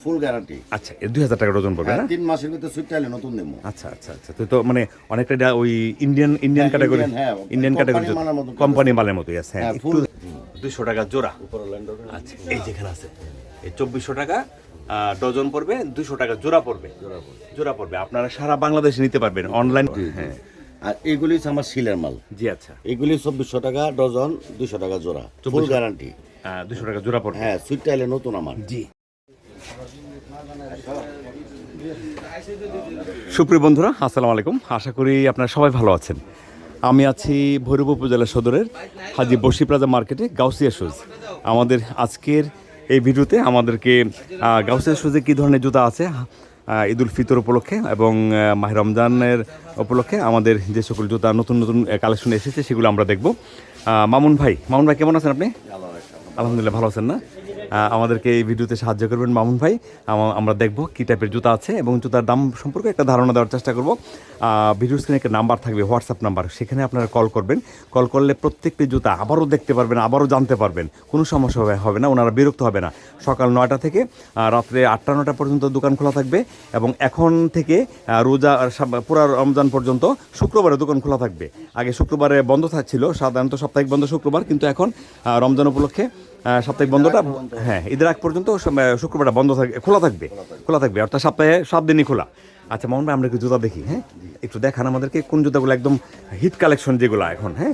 Full guarantee আচ্ছা এর দুই হাজার টাকা ডজন পড়বে না? তিন মাসের ভিতরে সুইট আইলে নতুন দেবো। আচ্ছা আচ্ছা আচ্ছা। তো তো মানে অনেকটা এটা ওই ইন্ডিয়ান ইন্ডিয়ান হ্যাঁ, ক্যাটাগরি হ্যাঁ, ইন্ডিয়ান ক্যাটাগরি কোম্পানি মালের মতোই আছে হ্যাঁ হ্যাঁ, একটু full- দুইশো টাকা জোড়া। আচ্ছা এই যেখানে আছে এই চব্বিশশো টাকা ডজন পড়বে দুশো টাকা জোড়া পড়বে। জোড়া পড়বে। আপনারা সারা বাংলাদেশে নিতে পারবেন অনলাইন হ্যাঁ। আর এগুলি হচ্ছে আমার সিলের মাল। জি আচ্ছা। এগুলি চব্বিশশো টাকা ডজন দুশো টাকা জোড়া। ফুল গ্যারান্টি দুশো টাকা জোড়া পড়বে। হ্যাঁ সুইট আইলে নতুন আমার। জি। সুপ্রিয় বন্ধুরা আসসালামু আলাইকুম। আশা করি আপনারা সবাই ভালো আছেন। আমি আছি ভৈরব উপজেলা সদরের হাজি বসি প্লাজা মার্কেটে গাউসিয়া শুজ। আমাদের আজকের এই ভিডিওতে আমাদেরকে গাউসিয়া শুজে কী ধরনের জুতা আছে আহ, ঈদুল ফিতর উপলক্ষে এবং আহ, রমজানের উপলক্ষে আমাদের যে সকল জুতা নতুন নতুন কালেকশন এসেছে সেগুলো আমরা দেখব। মামুন ভাই মামুন ভাই কেমন আছেন আপনি? আলহামদুলিল্লাহ ভালো আছেন না? আমাদেরকে এই ভিডিওতে সাহায্য করবেন মামুন ভাই। আমরা দেখব কী টাইপের জুতা আছে এবং জুতার দাম সম্পর্কে একটা ধারণা দেওয়ার চেষ্টা করব। ভিডিও স্ক্রিনে একটা নাম্বার থাকবে হোয়াটসঅ্যাপ নাম্বার সেখানে আপনারা কল করবেন। কল করলে প্রত্যেকটি জুতা আবারও দেখতে পারবেন, আবারও জানতে পারবেন। কোনো সমস্যা হবে না, ওনারা বিরক্ত হবে না। সকাল নয়টা থেকে রাত্রে আটটা নটা পর্যন্ত দোকান খোলা থাকবে এবং এখন থেকে রোজা পুরা রমজান পর্যন্ত শুক্রবারে দোকান খোলা থাকবে। আগে শুক্রবারে বন্ধ থাকছিল সাধারণত সাপ্তাহিক বন্ধ শুক্রবার, কিন্তু এখন রমজান উপলক্ষে সাপ্তাহিক বন্ধটা হ্যাঁ ঈদের আগ পর্যন্ত শুক্রবারটা বন্ধ থাকবে খোলা থাকবে। খোলা থাকবে। অর্থাৎ সপ্তাহে সাত দিনই খোলা। আচ্ছা মোহন ভাই আমরা একটু জুতা দেখি হ্যাঁ? একটু দেখান আমাদেরকে কোন জুতাগুলো একদম হিট কালেকশন যেগুলো এখন হ্যাঁ?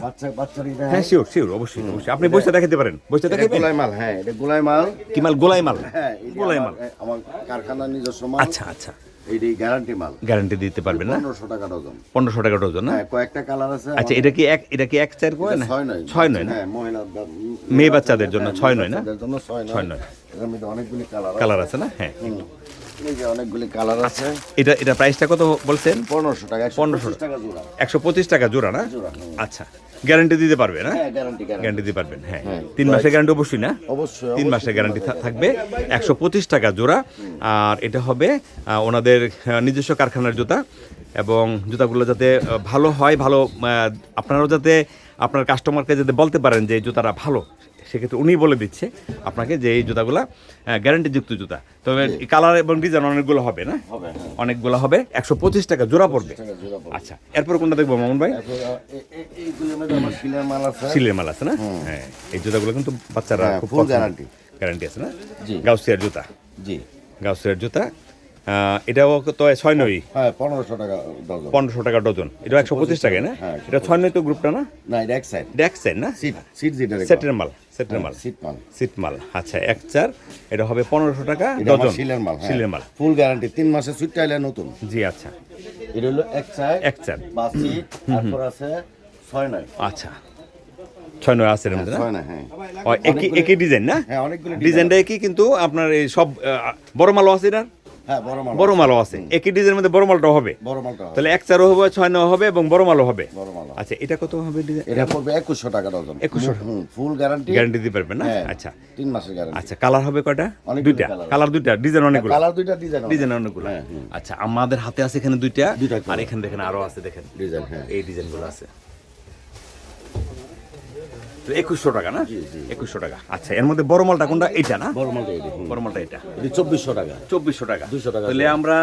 হ্যাঁ শিওর শিওর অবশ্যই অবশ্যই। আপনি বসে দেখাতে পারেন বসে এটা গোলাই মাল হ্যাঁ এটা গোলাই মাল কি মাল? গোলাই মাল হ্যাঁ গোলাই মাল আমার কারখানার নিজস্ব মাল। আচ্ছা আচ্ছা। এইটাই গ্যারান্টি মাল। গ্যারান্টি দিতে পারবেন না? পনেরোশো টাকা ডজন। পনেরোশো টাকা ডজন না? হ্যাঁ কয়েকটা কালার আছে আচ্ছা এটা কি এক এটা কি এক চার কয় না? ছয় নয়। ছয় নয় না? হ্যাঁ মহিলা মেয়ে বাচ্চাদের জন্য হ্যাঁ, ছয় নয় না? জন্য ছয় নয়। ছয় নয়। এর মধ্যে অনেকগুলি কালার আছে। কালার আছে না? হ্যাঁ অনেকগুলি কালার আছে। এটা এটা প্রাইসটা কত বলছেন? পনেরোশো টাকা 1500 1500 টাকা জোড়া। একশো পঁচিশ টাকা জোড়া না? জোড়া, আচ্ছা। গ্যারান্টি দিতে পারবে না? হ্যাঁ গ্যারান্টি দিতে পারবেন হ্যাঁ। হ্যাঁ। তিন মাসের গ্যারান্টি অবশ্যই না? অবশ্যই তিন মাসের গ্যারান্টি থাকবে। একশো পঁচিশ টাকা জোড়া। আর এটা হবে ওনাদের নিজস্ব কারখানার জুতা। এবং জুতাগুলো যাতে ভালো হয় ভালো আপনারাও যাতে আপনার কাস্টমারকে যাতে বলতে পারেন যে জুতাটা ভালো। সেক্ষেত্রে উনি বলে দিচ্ছে আপনাকে যে এই জুতাগুলা গ্যারান্টিযুক্ত জুতা। তবে কালার এবং ডিজাইন অনেকগুলো হবে না? হ্যাঁ। অনেকগুলো হবে। একশো পঁচিশ টাকা জোড়া পড়বে। আচ্ছা এরপর কোনটা দেখব মামুন ভাই? সিলের মাল আছে। মাল আছে না? হ্যাঁ এই জুতাগুলো কিন্তু বাচ্চারা হ্যাঁ, খুব guarantee। গ্যারান্টি আছে না? জি। গাউসিয়ার জুতা। জি। গাউসিয়ার জুতা এটাও তো ছয় নয় হ্যাঁ পনেরোশো টাকা ডজন। পনেরোশো টাকা ডজন। এটা একশো পঁচিশ টাকা না? হ্যাঁ, এটা ছয় নয় তো গ্রুপটা না? না এটা এক সাইড ডেক্স সেট না? সিট সেটের মাল সেটের মাল। সিট মাল। সিট মাল আচ্ছা এক চার এটা হবে পনেরোশো টাকা ডজন। সিলের মাল হ্যাঁ। সিলের মাল। ফুল গ্যারান্টি তিন সুইট টাইলে নতুন। জি আচ্ছা। এটা হলো এক সাইড এক চার। বা সিট তারপর আছে ছয় নয়। আচ্ছা। ছয় নয় আছে এর মধ্যে না? হ্যাঁ। একই একই ডিজাইন না? হ্যাঁ ডিজাইনটা একই কিন্তু আপনার এই সব বড় মালও আছে এটার? হ্যাঁ বড় মালও আছে। একই ডিজাইনের মধ্যে বড় হবে। বড় মালটা তাহলে এক চারও হবে ছয় নয় হবে এবং বড় মালও হবে। আচ্ছা এটা কত হবে এটা পড়বে একুশশো টাকা ডজন। 2100 হুম ফুল গ্যারান্টি গ্যারান্টি দিতে পারবেন না? হ্যাঁ আচ্ছা। তিন মাসের গ্যারান্টি আচ্ছা কালার হবে কয়টা? দুইটা। কালার দুইটা ডিজাইন অনেকগুলো। কালার দুইটা ডিজাইন ডিজাইন অনেকগুলো। হ্যাঁ, আচ্ছা আমাদের হাতে আছে এখানে দুইটা। দুইটা আর এখানে দেখেন আরও আছে দেখেন। ডিজাইন হ্যাঁ। এই ডিজাইনগুলো আছে। তো একুশশো টাকা না? একুশশো টাকা। আচ্ছা এর মধ্যে বড় মালটা কোনটা? এইটা না? বড় মালটা এটা বড় মালটা এটা এটা চব্বিশশো টাকা। চব্বিশশো টাকা। 200 টাকা তাহলে আমরা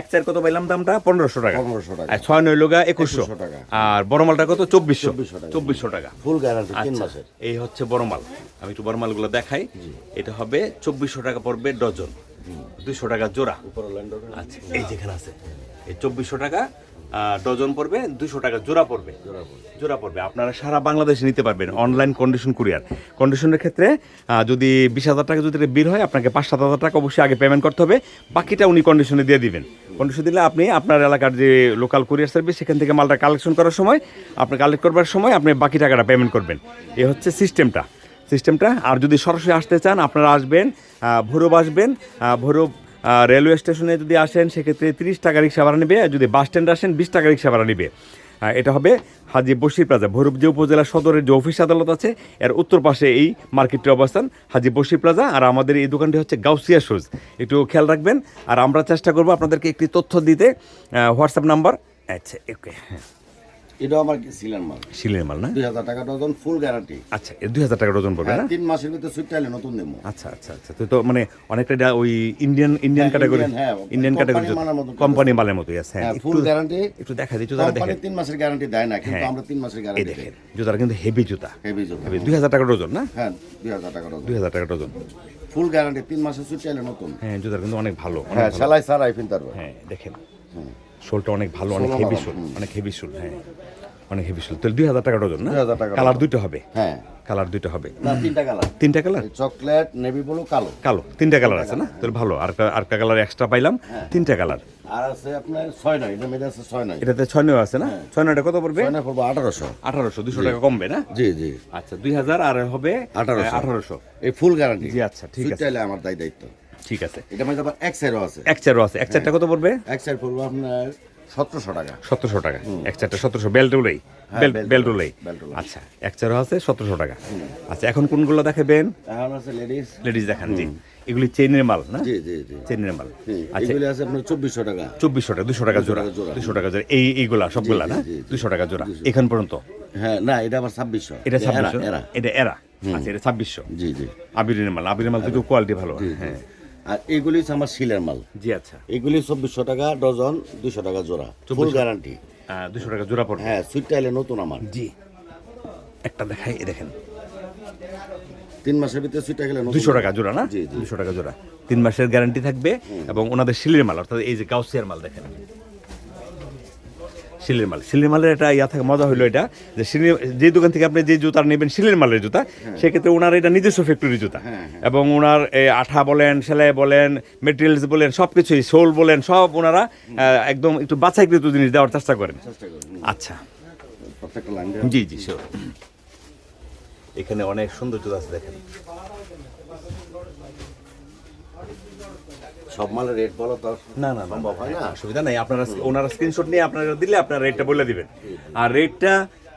এক চার কত পাইলাম দামটা? পনেরোশো টাকা। 1500 টাকা। আর ছয় নয় লোগা একুশশো। টাকা। আর বড় মালটা কত? চব্বিশশো। 2400 টাকা। চব্বিশশো টাকা। ফুল গ্যারান্টি তিন আচ্ছা মাসের। এই হচ্ছে বড় মাল। আমি একটু বড় মালগুলো দেখাই। এটা হবে চব্বিশশো টাকা পড়বে ডজন। দুইশো টাকা জোড়া। আচ্ছা এই যেখানে আছে। এই চব্বিশশো টাকা ডজন পড়বে দুশো টাকা জোড়া পড়বে। জোড়া পড়বে। আপনারা সারা বাংলাদেশে নিতে পারবেন অনলাইন কন্ডিশন কুরিয়ার কন্ডিশনের ক্ষেত্রে যদি বিশ হাজার টাকা যদি বিল হয় আপনাকে পাঁচ সাত হাজার টাকা অবশ্যই আগে পেমেন্ট করতে হবে। বাকিটা উনি কন্ডিশনে দিয়ে দিবেন। কন্ডিশন দিলে আপনি আপনার এলাকার যে লোকাল কুরিয়ার সার্ভিস সেখান থেকে মালটা কালেকশন করার সময় আপনি কালেক্ট করবার সময় আপনি বাকি টাকাটা পেমেন্ট করবেন। এ হচ্ছে সিস্টেমটা সিস্টেমটা আর যদি সরাসরি আসতে চান আপনারা আসবেন ভৈরব আসবেন ভৈরব রেলওয়ে স্টেশনে যদি আসেন, সেক্ষেত্রে তিরিশ টাকা রিক্সা ভাড়া নেবে। আর যদি বাস স্ট্যান্ডে আসেন, বিশ টাকা রিক্সা ভাড়া নেবে। এটা হবে হাজি বসির প্লাজা। ভৈরব যে উপজেলা সদরের যে অফিস আদালত আছে, এর উত্তর পাশে এই মার্কেটটির অবস্থান, হাজি বসির প্লাজা। আর আমাদের এই দোকানটি হচ্ছে গাউসিয়া শুজ। একটু খেয়াল রাখবেন। আর আমরা চেষ্টা করব আপনাদেরকে একটি তথ্য দিতে। হোয়াটসঅ্যাপ নাম্বার আচ্ছা ওকে এটা আমার কি সিলেন মাল। শিলের মাল না? দুই হাজার টাকা ডজন ফুল গ্যারান্টি আচ্ছা দুই হাজার টাকা ডজন পড়বে না? তিন মাসের ভিতরে সুইট টাইলে নতুন দেবো। আচ্ছা আচ্ছা আচ্ছা। তো তো মানে অনেকটা এটা ওই ইন্ডিয়ান ইন্ডিয়ান হ্যাঁ, ক্যাটাগরি হ্যাঁ, ইন্ডিয়ান ক্যাটাগরি কোম্পানি মালের মতোই আছে হ্যাঁ হ্যাঁ ফুল গ্যারান্টি একটু দেখা দিই জুতাটা দেখেন। তিন মাসের গ্যারান্টি দেয় না কিন্তু হ্যাঁ। আমরা তিন মাসের গ্যারান্টি দেখেন জুতাটা কিন্তু হেভি জুতা। হেভি জুতো। হেভি দুই হাজার টাকা ডজন না? হ্যাঁ দুই হাজার টাকা ডজন। দুই হাজার টাকা ডজন। ফুল গ্যারান্টি তিন মাসের সুইট টাইলে নতুন। হ্যাঁ জুতাটা কিন্তু অনেক ভালো হ্যাঁ। সেলাই ছাড়াই ফিনতে হ্যাঁ দেখেন। শোলটা অনেক ভালো অনেক হেভি শোল অনেক হেভি শোল হ্যাঁ। অনেক হেভি শোল। তাহলে দুই হাজার টাকা ডজন না? 2000 টাকা কালার। দুইটা হবে? হ্যাঁ। কালার দুইটা হবে। না তিনটা কালার তিনটা কালার চকলেট নেভি ব্লু কালো। কালো তিনটা কালার আছে না? তাহলে ভালো। আর একটা- আর একটা কালার এক্সট্রা পাইলাম তিনটা কালার আর আছে আপনার ছয় নয় এটা মেয়েদের আছে ছয় নয়। এটাতে ছয় নয় আছে না? ছয় নয়টা কত পড়বে? ছয় নয় পড়ব আঠারোশো। আঠারোশো দুশো টাকা কমবে না? জি জি। আচ্ছা দুই হাজার আর হবে 1800 আঠারোশো। এই ফুল গ্যারান্টি জি, আচ্ছা, ঠিক আছে। আমার দায় দায়িত্ব। ঠিক আছে। এটা মধ্যে আবার এক সাইডও আছে। এক চারও আছে। এক চারটা কত পড়বে? এক সাইড পড়ব আপনার সতেরোশো টাকা। সতেরোশো টাকা। এক চারটা সতেরোশো। উলেই। আচ্ছা এক চারও আছে সতেরোশো টাকা। আচ্ছা এখন কোনগুলো দেখাবেন? লেডিস লেডিস দেখান জি। এগুলি চেইনের মাল না? জি জি জি। চেইনের মাল। আচ্ছা। এগুলি আছে আপনার চব্বিশশো টাকা। চব্বিশশো টাকা দুশো টাকা জোড়া। দুশো টাকা জোড়া। এই এইগুলা সবগুলা না। দুশো টাকা জোড়া। এখান পর্যন্ত? হ্যাঁ না এটা আবার ছাব্বিশশো। এটা ছাব্বিশশো? এটা এরা? আচ্ছা এটা ছাব্বিশশো। জি জি। আবিরের মাল আবিরের মাল তো কোয়ালিটি ভালো হ্যাঁ। আর এগুলি হচ্ছে আমার সিলের মাল। জি আচ্ছা। এগুলি চব্বিশশো টাকা ডজন দুশো টাকা জোড়া। ফুল গ্যারান্টি দুশো টাকা জোড়া পড়বে। হ্যাঁ সুইট এলে নতুন আমার। জি। একটা দেখাই দেখেন। তিন মাসের ভিতরে সুইটটা গেলে দুশো টাকা জোড়া না? জি। দুশো টাকা জোড়া। তিন মাসের গ্যারান্টি থাকবে এবং ওনাদের শিলের মাল অর্থাৎ এই যে গাউসিয়ার মাল দেখেন। শিলের মাল। শিলের মালের একটা ইয়া থাকে মজা হলো এটা যে শিলের যে দোকান থেকে আপনি যে জুতা নেবেন শিলের মালের জুতা সেক্ষেত্রে ওনার এটা নিজস্ব ফ্যাক্টরি জুতা। এবং ওনার এই আঠা বলেন সেলাই বলেন মেটেরিয়ালস বলেন সব কিছুই সোল বলেন সব ওনারা একদম একটু বাছাইকৃত জিনিস দেওয়ার চেষ্টা করেন। আচ্ছা। জি জি এখানে অনেক সুন্দর জুতা আছে দেখেন। সব মালের রেট বলো তো। না না সম্ভব হয় না? অসুবিধা নাই। আপনারা ওনারা স্ক্রিনশট নিয়ে আপনারা দিলে আপনারা রেটটা বলে দিবেন। আর রেটটা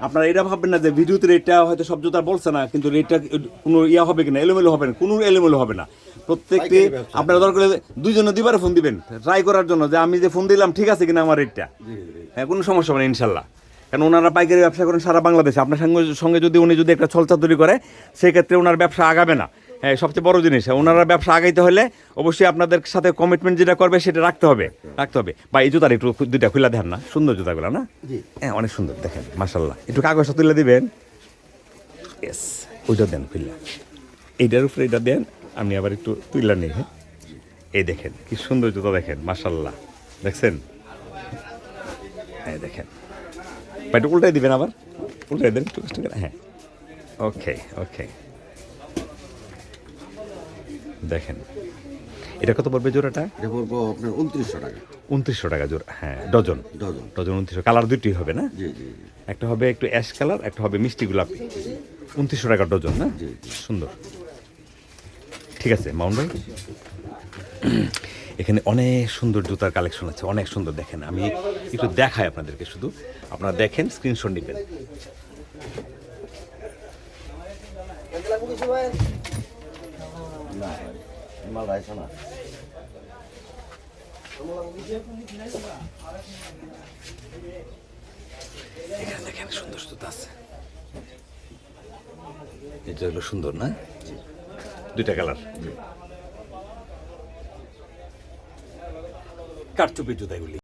আপনারা এটা ভাববেন না যে ভিডিওতে রেটটা হয়তো সব জুতা বলছে না কিন্তু রেটটা কোনো ইয়া হবে কিনা এলোমেলো হবে না কোনো এলোমেলো হবে না। প্রত্যেকটি আপনারা দরকার হলে দুইজনে দুইবার ফোন দিবেন ট্রাই করার জন্য যে আমি যে ফোন দিলাম ঠিক আছে কিনা আমার রেটটা হ্যাঁ কোনো সমস্যা হবে না ইনশাল্লাহ। কারণ ওনারা পাইকারি ব্যবসা করেন সারা বাংলাদেশে। আপনার সঙ্গে সঙ্গে যদি উনি যদি একটা ছলচা তৈরি করে সেক্ষেত্রে ওনার ব্যবসা আগাবে না। হ্যাঁ সবচেয়ে বড় জিনিস ওনারা ব্যবসা আগাইতে হলে অবশ্যই আপনাদের সাথে কমিটমেন্ট যেটা করবে সেটা রাখতে হবে রাখতে হবে। বা এই জুতার একটু দুইটা খুলে দেন না সুন্দর জুতাগুলো না? হ্যাঁ অনেক সুন্দর দেখেন মাসাল্লাহ একটু কাগজটা তুলে দিবেন। ইয়েস ওইটা দেন খুললা এইটার উপরে এটা দেন আমি আবার একটু তুললা নিই হ্যাঁ? এই দেখেন কি সুন্দর জুতা দেখেন মাসাল্লাহ দেখছেন? হ্যাঁ দেখেন। বা একটু উল্টাই দিবেন আবার। উল্টাই দেন একটু হ্যাঁ। ওকে ওকে দেখেন। এটা কত পড়বে জোড়াটা? এটা পড়ব আপনার উনত্রিশশো টাকা। উনত্রিশশো টাকা জোড়া হ্যাঁ ডজন। ডজন। ডজন উনত্রিশশো। কালার দুটি হবে না? জি জি জি। একটা হবে একটু অ্যাশ কালার একটা হবে মিষ্টি গোলাপি। উনত্রিশশো টাকা ডজন না। সুন্দর। ঠিক আছে মাউন ভাই। এখানে অনেক সুন্দর জুতার কালেকশন আছে অনেক সুন্দর দেখেন। আমি একটু দেখাই আপনাদেরকে শুধু। আপনারা দেখেন স্ক্রিনশট নেবেন। না মাল রাইছে না এখানে দেখেন সুন্দর জুতা আছে এটা হলো সুন্দর না? দুইটা কালার। কাঠচুপি জুতা এগুলি